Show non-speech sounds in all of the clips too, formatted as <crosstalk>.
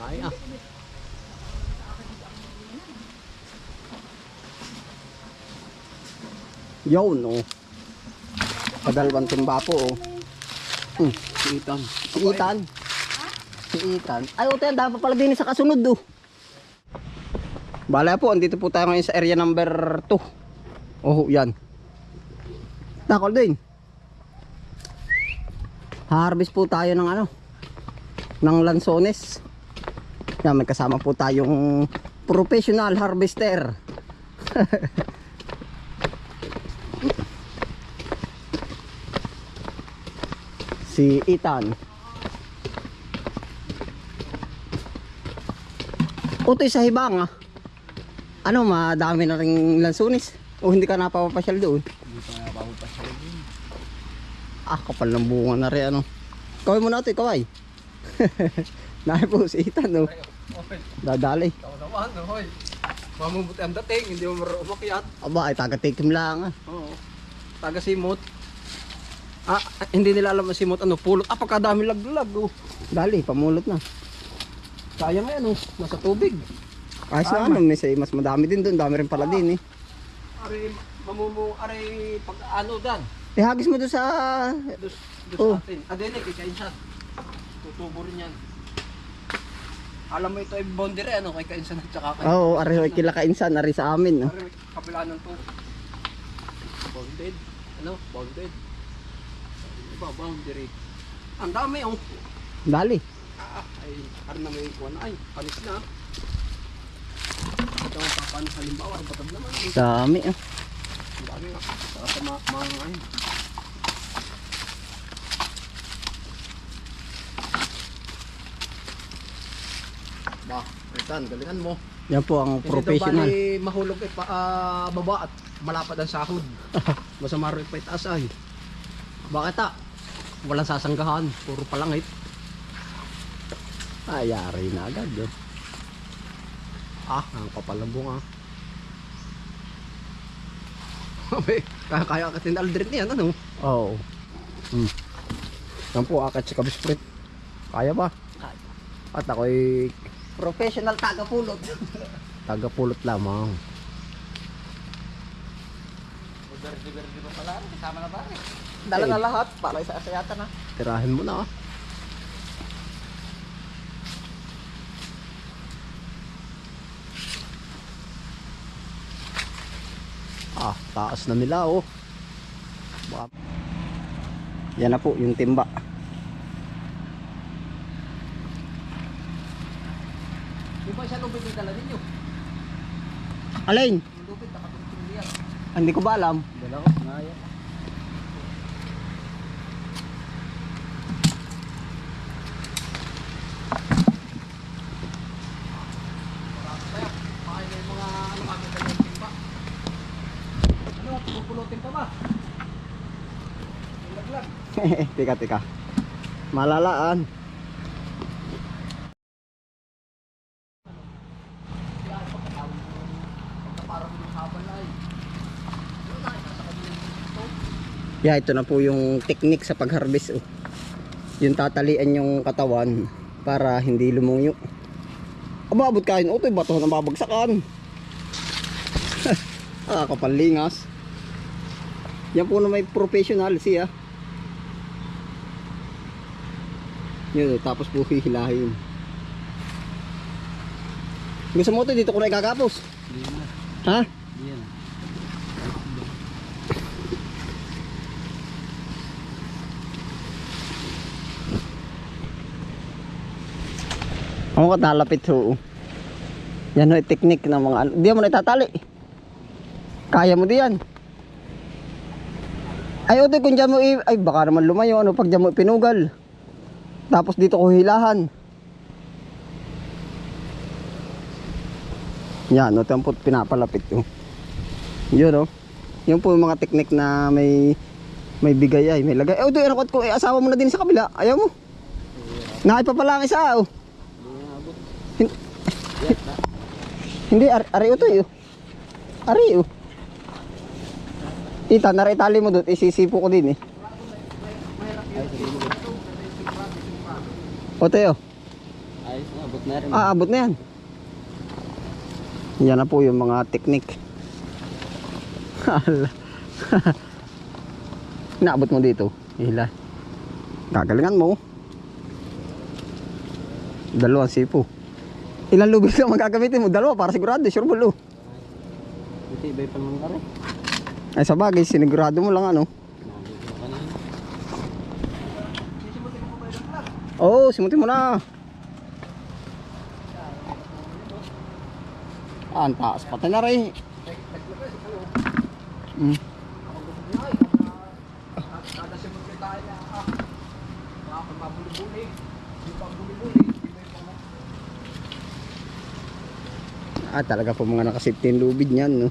Ay, ah. Yun, oh. Padalawang timba po, oh. Hmm. Si Ethan. Si Ethan. Si Ethan. Ay, ito yan. Dapat pala din sa kasunod, oh. Bala po, andito po tayo ngayon sa area number 2. Oh, yan. Takol din. Harvest po tayo ng ano, ng lansones. Yan, may kasama po tayong professional harvester. <laughs> si Ethan. Utoy sa hibang ah. Ano, madami na rin lansunis. O hindi ka napapasyal doon? Hindi pa siya rin. Ah, kapal ng bunga na rin ano. Kaway mo na ito, kaway. <laughs> Nahi po si Ethan, no. Dadali. Ikaw naman, hoy. Mamubuti ang dating, hindi mo mar- umakyat. Aba, ay taga-tikim lang ah. Oo. Taga simot. Ah, hindi nila alam ang simot ano, pulot. Ah, pagkadami laglag, oh. Dali, pamulot na. Sayang yan, oh. Nasa tubig. Ayos na ano, may say, mas madami din doon. Dami rin pala din eh. Ari, mamumu, ari, pag ano dan. Ihagis mo doon sa... Dus, dus Oh. atin. Ah, din eh, kikain siya. Tutubo rin yan. Alam mo ito ay boundary, ano, kay kainsan at saka kay... Oo, oh, ari kila kainsan, ari sa amin. No? Ari, kabila ng to. Bounded. Ano? Bounded. Iba, boundary. Ang dami, oh. Dali. Ah, ay, ari na may kuwan ay, panis na. Ito ang papanos halimbawa, batab naman. Dami ah. Dami. Saka sa mga, mga ay. Ba, Ritan, galingan mo. Yan po ang professional. Hindi daw bali mahulog eh, pa, ah, baba at malapad ang sahod. <laughs> Masama rin pa itaas ay. Bakit ah? Walang sasanggahan, puro palangit. Ayari na agad. Oh. Ah, ang kapal ng bunga. <laughs> Abe, kaya kaya ka tinaldrit niyan, ano? Oo. Hmm. Yan po, akat si Kabisprit. Kaya ba? At ako'y Professional taga-pulot. taga-pulot lamang. Verde-verde pa pala, kasama na ba? Dala na lahat, para sa asayata na. Tirahin mo na ah. Ah, taas na nila oh. Yan na po yung timba. Di ba siya lubid yung dala ninyo? Alin? Hindi ko ba alam? Dala ko, ngaya. Pupulutin ka ba? Laglag. tika, tika. Malalaan. Parang yung habal na ay. Yun na, nasa kabilang dito. Yeah, ito na po yung technique sa pag-harvest. Oh. Yung tatalian yung katawan para hindi lumunyo. Ababot kain, utoy, bato na babagsakan. <laughs> ah, kapalingas. Yan po na may professional siya. Yun, oh, tapos po hihilahin. Gusto mo ito, dito ko na ikakapos. Hindi na. Ha? Yan. Ako ka talapit ho. Yan ho, technique ng mga ano. Di mo na itatali. Kaya mo diyan. Ay, otoy, kung dyan mo. Ay, baka naman lumayo. Ano, pag dyan mo pinugal. Tapos dito ko hilahan. Yan, o, tempo pinapalapit oh. Yun, oh. Yun po yung mga technique na may may bigay ay, may lagay. Eh, otoy, ano ko, eh, asawa mo na din sa kabila. Ayaw mo. Nakay pa pala ang isa, oh. Hindi, ari, ari ito eh. Ari oh. Tita, nari tali mo doon, isisipo ko din eh. O tayo. Ayos na. Abot na rin. Ah, abot na yan. Yan na po yung mga teknik. Hala. <laughs> Naabot mo dito. Hila. Gagalingan mo. Dalawang sipo. Ilan lubis lang magagamitin mo? Dalawa para sigurado. Sure ball oh. Ito iba pa naman kare. Ay sa bagay, sinigurado mo lang ano. Oo, oh, simutin mo na. Ah, ang taas pati na rin. Mm. Kada simot kita na ah. Baka mabuli-buli. Hindi pa buli-buli. Iba pa mo. Ah, talaga po mga nakasafety yung lubid niyan, no?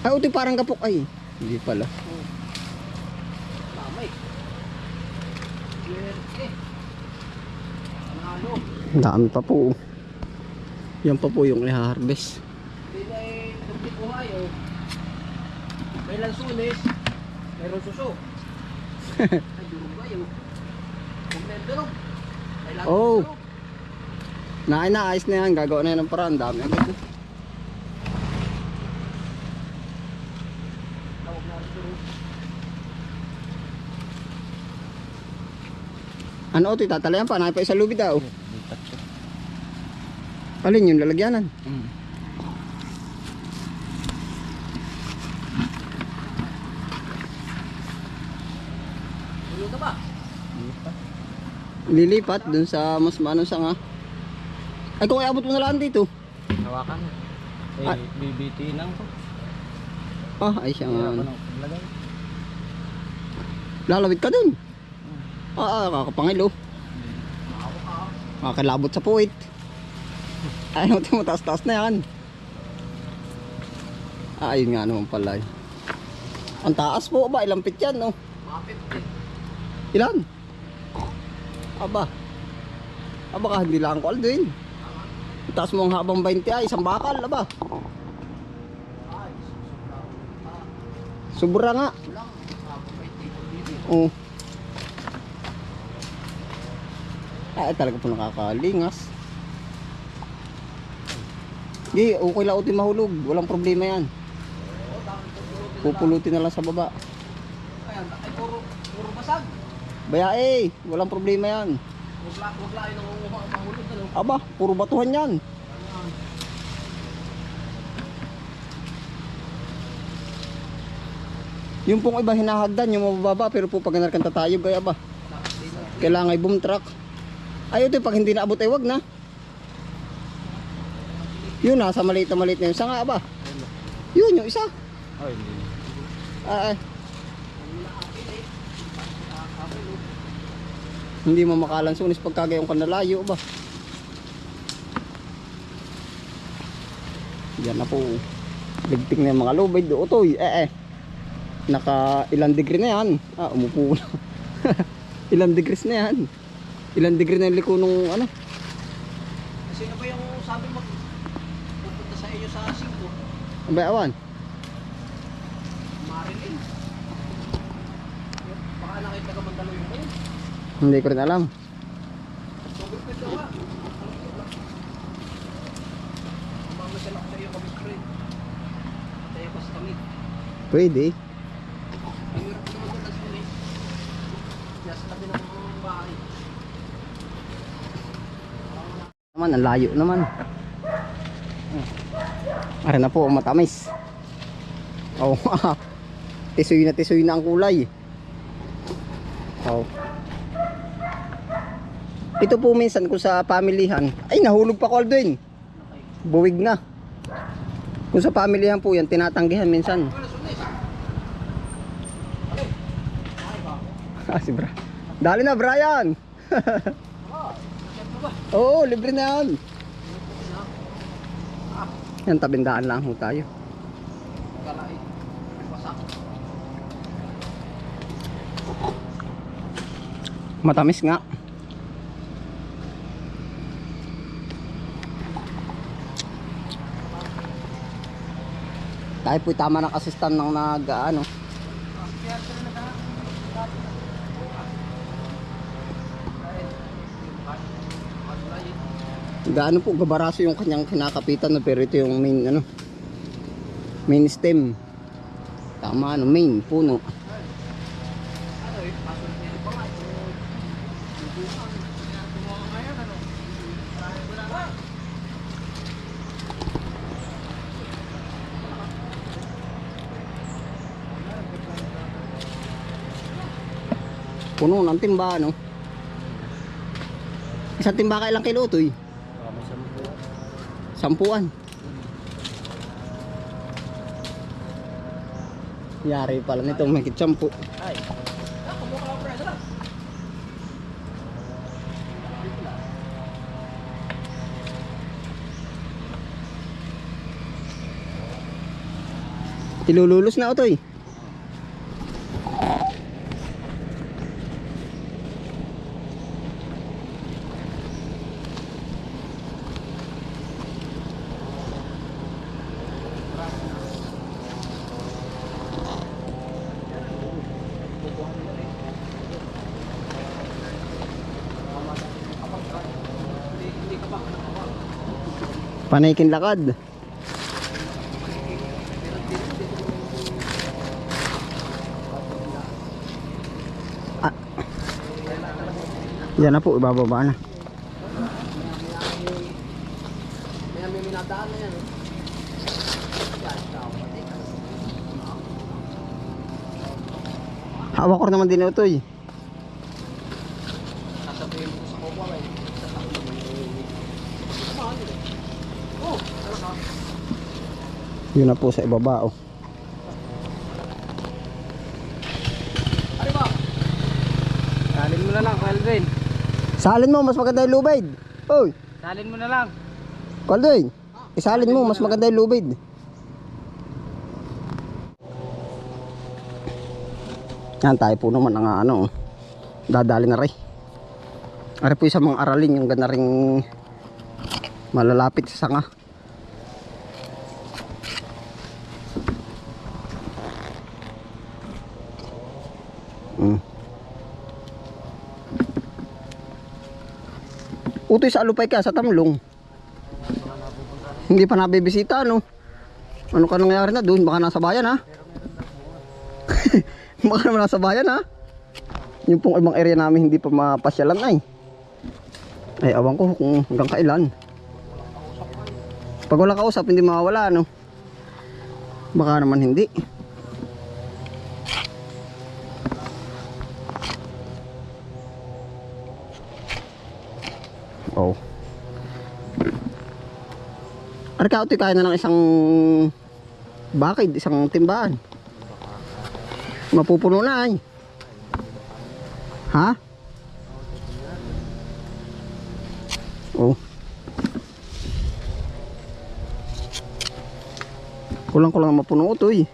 Ay, uti parang kapok ay. Hindi pala. Ang dami pa po. Yan pa po yung i-harvest. Hindi na eh. Tumpi ko hayo. May lansunis. Mayroon suso. Oh. durog. Na inaayos na yan. Gagawa na yan ng paraan. Dami. Ano uti, tatalayan pa. Nakay pa isa lubid daw. Alin yung lalagyanan? Mm. Tulo na ba? Lilipat dun sa mas maano sa nga. Ay kung iabot mo na lang dito. Hawakan. Eh, Ah. BBT lang ko. Ah, ay siya nga. Lalawit ka dun. Ah, ah kakapangil oh. Sa puwit. Ay, ano <laughs> mo taas-taas na yan. Ah, ayun nga naman pala. eh. Ang taas po ba? Ilang feet yan, no? Mga 50. Ilan? Aba. Aba ka, hindi lang ko. Ang taas mo ang habang 20 ay, isang bakal, aba. Sobra nga. Oo. Ay, talaga po nakakalingas. Di, okay lang uti mahulog. Walang problema yan. Pupulutin na lang sa baba. Ayan, ay puro, puro basag. Baya eh, walang problema yan. Aba, puro batuhan yan. Yung pong iba hinahagdan, yung mababa, pero po pag narkan tatayog, ay aba. Dapat dito. Kailangan boom truck. Ay, ito, pag hindi naabot ay wag na. Yun, nasa maliit na maliit na yung sanga, aba. Yun, yung isa. Ay, hindi. Ah, ah. Hindi mo makalansunis pagkagayong ka nalayo ba? Yan na po. Ligping na yung mga lubid. Utoy, eh eh. Naka ilang degree na yan. Ah, umupo na. <laughs> ilang degrees na yan. Ilang degree na yung liko nung ano. Sino ba yung sabi mo pupunta sa inyo sa 5? Abay, awan. Marilyn. Baka nakita ka mandaloy mo. Hindi ko rin alam. Pwede naman ang layo naman. Ara na po, matamis. Oh, <laughs> tisoy na tisoy na ang kulay. Oh. Ito po minsan kung sa pamilihan, ay nahulog pa ko Aldwin. Buwig na. Kung sa pamilihan po yan, tinatanggihan minsan. <laughs> Ah, si Bra. Dali na, Brian. <laughs> Oo, libre na yan. Yan, tabindaan lang ho tayo. Matamis nga. Tayo po tama ng assistant ng nag ano. Gaano po gabaraso yung kanyang kinakapitan no? pero ito yung main ano main stem. Tama ano main puno. Puno ng timba no. Isang timba kailang kilo to eh. Sampuan. Yari pala nito may kitsampu. Ay. Tilululos na ito eh. Panaykin lakad. Ah. Yan na po, ibababa na. Hawak ko naman din ito eh. Sasabihin ko sa kopa eh. Samahan nyo eh. Oh, ano ka? Yun na po sa ibaba oh. Ano ba? Salin mo na lang, Calvin. Salin mo, mas maganda yung lubid. Oy, Salin mo na lang. Calvin. Isalin mo, mas maganda yung lubid. Yan, tayo po naman ang ano, dadali na rin. Ari po sa mga aralin, yung gana ring malalapit sa sanga. Utoy sa alupay ka sa tamlong. Hindi pa nabibisita no. Ano ka nangyari na doon? Baka nasa bayan ha? <laughs> Baka naman nasa bayan ha? Yung pong ibang area namin hindi pa mapasyalan eh. Ay, awan ko kung hanggang kailan. Pag wala kausap, hindi mawawala no. Baka naman hindi. Oh. Arka, ito kaya na ng isang bakid, isang timbaan. Mapupuno na ay. Ha? Oh. Kulang-kulang mapuno ito eh.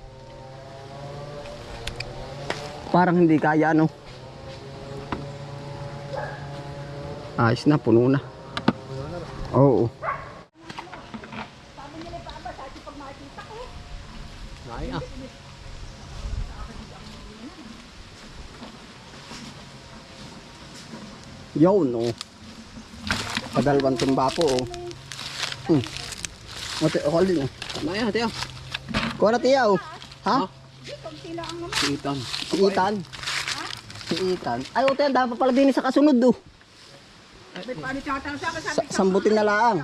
Parang hindi kaya ano. Ayos na, puno na. Oo. Ay ah. Yun, oh. Padalwan timba po, oh. Hmm. Ate, ako din, oh. Tama yan, tiyo. Kuha na tiya, oh. Ha? Sitan. Si Itan. Si Itan. Ay, ate, dapat pala din sa kasunod, oh. Sa sambutin na lang.